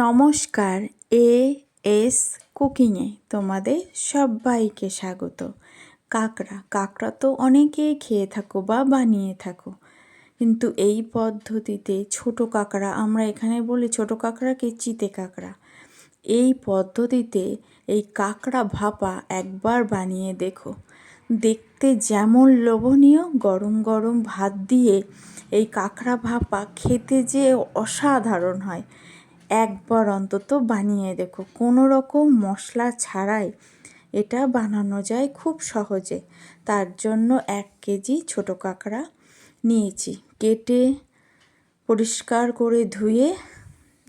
নমস্কার, A S কুকিংয়ে তোমাদের সবাইকে স্বাগত। কাঁকড়া কাঁকড়া তো অনেকেই খেয়ে থাকো বা বানিয়ে থাকো, কিন্তু এই পদ্ধতিতে ছোট কাঁকড়া, আমরা এখানে বলি ছোট কাঁকড়াকে চিতে কাঁকড়া, এই পদ্ধতিতে এই কাঁকড়া ভাপা একবার বানিয়ে দেখো। দেখতে যেমন লোভনীয়, গরম গরম ভাত দিয়ে এই কাঁকড়া ভাপা খেতে যে অসাধারণ হয়। একবার অন্তত বানিয়ে দেখো। কোনো রকম মশলা ছাড়াই এটা বানানো যায় খুব সহজে। তার জন্য এক কেজি ছোটো কাঁকড়া নিয়েছি। কেটে পরিষ্কার করে ধুয়ে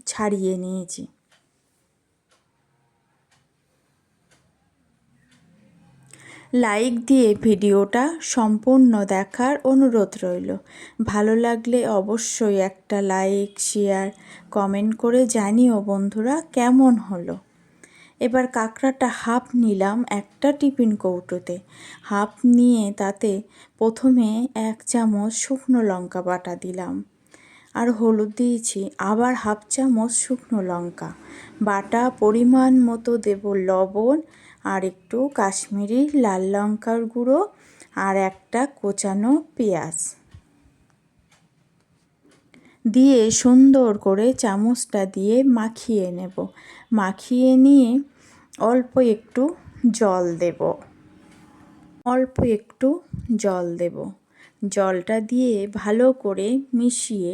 ছাড়িয়ে নিয়েছি। লাইক দিয়ে ভিডিওটা সম্পূর্ণ দেখার অনুরোধ রইল। ভালো লাগলে অবশ্যই একটা লাইক, শেয়ার, কমেন্ট করে জানিও বন্ধুরা কেমন হলো। এবার কাঁকড়াটা হাফ নিলাম একটা টিফিন কৌটোতে। হাফ নিয়ে তাতে প্রথমে এক চামচ শুকনো লঙ্কা বাটা দিলাম। আর হলুদ দিয়েছি। আবার হাফ চামচ শুকনো লঙ্কা। বাটা পরিমাণ মতো দেব লবণ আর একটু কাশ্মীরি লাল লঙ্কার গুঁড়ো আর একটা কোচানো পেঁয়াজ। দিয়ে সুন্দর করে চামচটা দিয়ে মাখিয়ে নেব। মাখিয়ে নিয়ে অল্প একটু জল দেব। অল্প একটু জল দেব। জলটা দিয়ে ভালো করে মিশিয়ে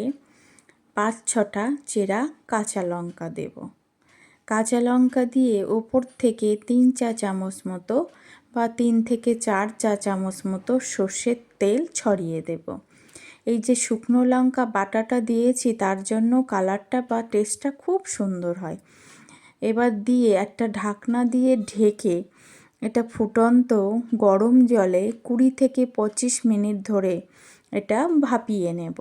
পাঁচ ছটা চেরা কাঁচা লঙ্কা দেব। কাঁচা লঙ্কা দিয়ে ওপর থেকে তিন চা চামচ মতো বা তিন থেকে চার চা চামচ মতো সর্ষের তেল ছড়িয়ে দেব। এই যে শুকনো লঙ্কা বাটাটা দিয়েছি, তার জন্য কালারটা বা টেস্টটা খুব সুন্দর হয়। এবার দিয়ে একটা ঢাকনা দিয়ে ঢেকে এটা ফুটন্ত গরম জলে কুড়ি থেকে পঁচিশ মিনিট ধরে এটা ভাপিয়ে নেব।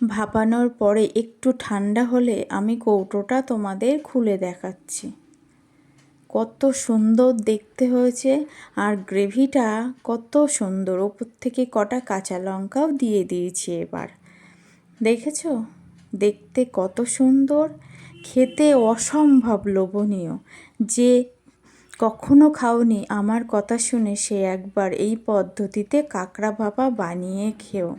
ভাপানোর পরে একটু ঠান্ডা হলে আমি কৌটোটা তোমাদের খুলে দেখাচ্ছি। কত সুন্দর দেখতে হয়েছে আর গ্রেভিটা কত সুন্দর। ওপর থেকে কটা কাঁচা লঙ্কাও দিয়ে দিয়েছি এবার। দেখেছ? দেখতে কত সুন্দর। খেতে অসম্ভব লোভনীয়। যে কখনো খাওনি, আমার কথা শুনে সে একবার এই পদ্ধতিতে কাঁকড়া ভাপা বানিয়ে খেও।